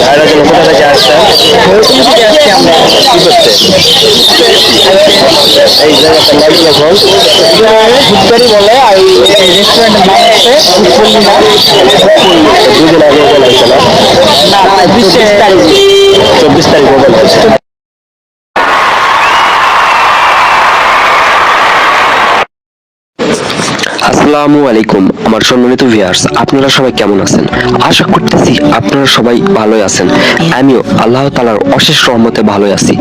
ভাইরা জন্য কোথা থেকে আসছেন? ভৈরবকুণ্ড থেকে আসছি আমরা কি করতে এই জায়গাটার নাম কি এখন বলে। আর এই রেস্টুরেন্টের নাম হচ্ছে ফুটপল্লিনা দুদিন আগে ওপেন হয়েছে না? না চব্বিশ তারিখ। চব্বিশ আসসালামু আলাইকুম, আমার সম্মানিত ভিউয়ার্স আপনারা সবাই কেমন আছেন? আশা করতেছি আপনারা সবাই ভালোই আছেন। আমিও আল্লাহ তালার অশেষ রহমতে ভালোই আছি।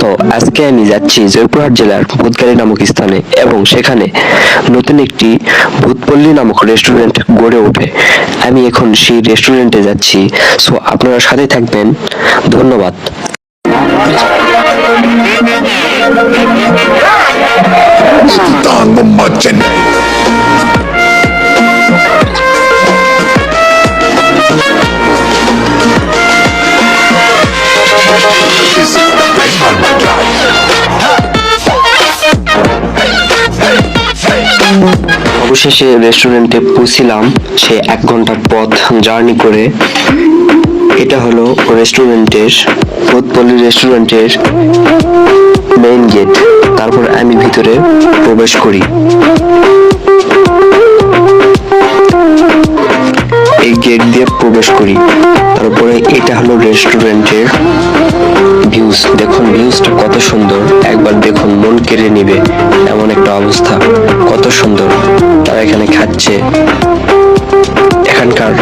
তো আজকে আমি যাচ্ছি জয়পুরহাট জেলার ভূতগাড়ি নামক স্থানে এবং সেখানে নতুন একটি ভূতপল্লী নামক রেস্টুরেন্ট গড়ে ওঠে। আমি এখন সেই রেস্টুরেন্টে যাচ্ছি। সো আপনারা সাথে থাকবেন। ধন্যবাদ। অবশেষে রেস্টুরেন্টে পৌঁছিলাম। সে এক ঘণ্টার পথ জার্নি করে। এটা হলো রেস্টুরেন্টের ভূতপল্লী রেস্টুরেন্টের মেইন গেট তারপর আমি ভিতরে প্রবেশ করি। এই গেট দিয়ে প্রবেশ করি। তারপরে এটা হলো রেস্টুরেন্টের ভিউজ দেখুন ভিউজটা কত সুন্দর। একবার দেখুন, মন কেড়ে নিবে। একটা অবস্থা, কত সুন্দর। তারা এখানে খাচ্ছে। এখানকার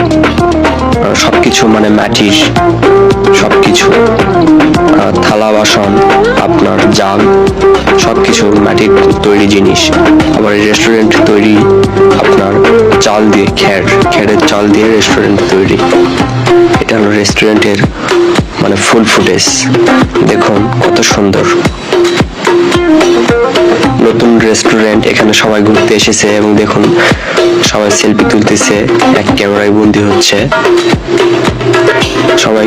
সবকিছু মানে মাটির সবকিছু। থালা বাসন, আপনার জাল, সবকিছু মাটির তৈরি জিনিস। আবার রেস্টুরেন্ট তৈরি, আপনার চাল দিয়ে খ্যার খ্যারের চাল দিয়ে রেস্টুরেন্ট তৈরি। এটা হলো রেস্টুরেন্টের মানে ফুল ফুটেজ দেখুন কত সুন্দর। নতুন রেস্টুরেন্ট এখানে সবাই ঘুরতে এসেছে এবং দেখুন সবাই সেলফি তুলতেছে এক ক্যামেরায় বন্দি হচ্ছে। সবাই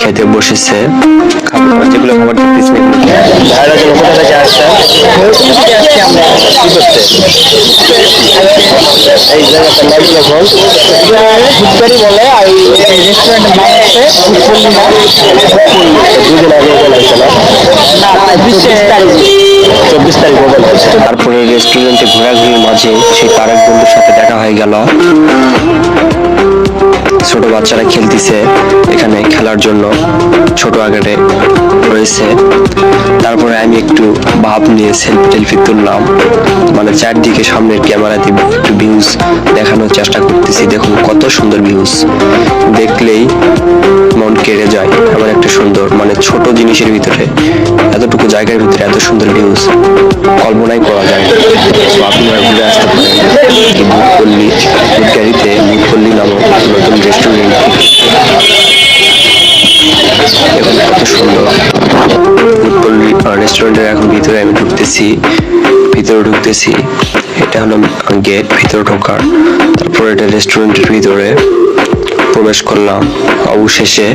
খেতে বসেছে। যেগুলো খাবার দেখতেছি ভাইরা যেন কোথা থেকে আসছেন ভৈরবকুণ্ড থেকে আসছি আমরা কি করতে এই জায়গাটার নাম কি এখন বলে আর এই রেস্টুরেন্টের নাম হচ্ছে ফুটপল্লিনা দুদিন আগে না তারিখ চব্বিশ তারিখ ওপেন হয়েছে তারপরে রেস্টুরেন্টে ঘোরাঘুরির মাঝে সেই তারেক বন্ধুর সাথে দেখা হয়ে গেল। ছোট বাচ্চারা খেলতেছে এখানে খেলার জন্য। ছোট আকারে রয়েছে। তারপরে আমি একটু ভাব নিয়ে সেলফি টেলফি তুললাম। মানে চারদিকে সামনের ক্যামেরাতে একটু ভিউজ দেখানোর চেষ্টা করতেছি। দেখুন কত সুন্দর ভিউজ দেখলেই মন কেড়ে যায় এমন একটা সুন্দর মানে ছোট জিনিসের ভিতরে, এতটুকু জায়গার ভিতরে এত সুন্দর ভিউজ কল্পনাই করা যায়। তো আপনারা ঘুরে আসতে পারেন। এই ভূতপল্লী ভূতগাড়িতে ভূতপল্লী নামক নতুন রেস্টুরেন্ট দেখুন কত সুন্দর। রেস্টুরেন্টের এখন ভিতরে আমি ঢুকতেছি। ভিতরে ঢুকতেছি। এটা হলো গেট, ভিতরে ঢোকার। তারপর এটা রেস্টুরেন্টের ভিতরে প্রবেশ করলাম। অবশেষে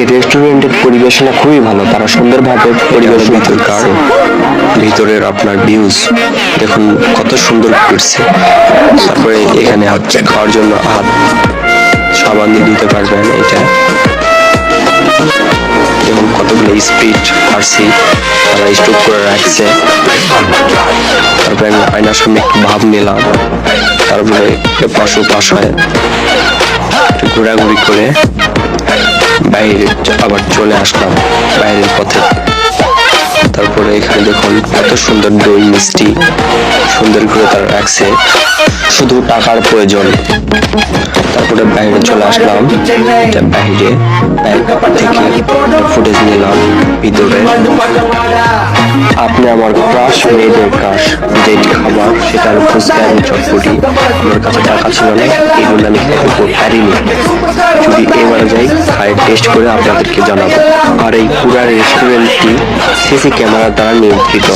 এই রেস্টুরেন্টের পরিবেশনা খুবই ভালো। তারা সুন্দরভাবে পরিবেশ ভিতরকার ভিতরের আপনার ভিউজ দেখুন কত সুন্দর করছে। তারপরে এখানে হচ্ছে খাওয়ার জন্য হাত সাবান দিয়ে দিতে পারবেন এটা। এবং কতগুলো স্পিড আরসি তারা স্টপ করে রাখছে। তারপরে আমি আয়নার সামনে একটু ভাব নিলাম। তারপরে পাশু পাশ হয় ঘোরাঘুরি করে বাইরে আবার চলে আসলাম, বাইরের পথে। তারপরে এখানে দেখুন কত সুন্দর দই, মিষ্টি, সুন্দর করে তারা রাখছে। শুধু টাকার প্রয়োজন। তারপরে বাইরে চলে আসলাম। বাইরে থেকে ফুটেজ নিলাম ভিতরে। আপনি আমার ক্রাশ মেয়েদের ক্রাশ যেটি খাবার সেটা হলো ফুচকা এবং চটপটি আমার কাছে টাকা ছিল না এই জন্য আমি পারিনি যদি এবারে যাই খাই টেস্ট করে আপনাদেরকে জানাব। আর এই পুরা রেস্টুরেন্টটি সিসি ক্যামেরা দ্বারা নিয়ন্ত্রিত।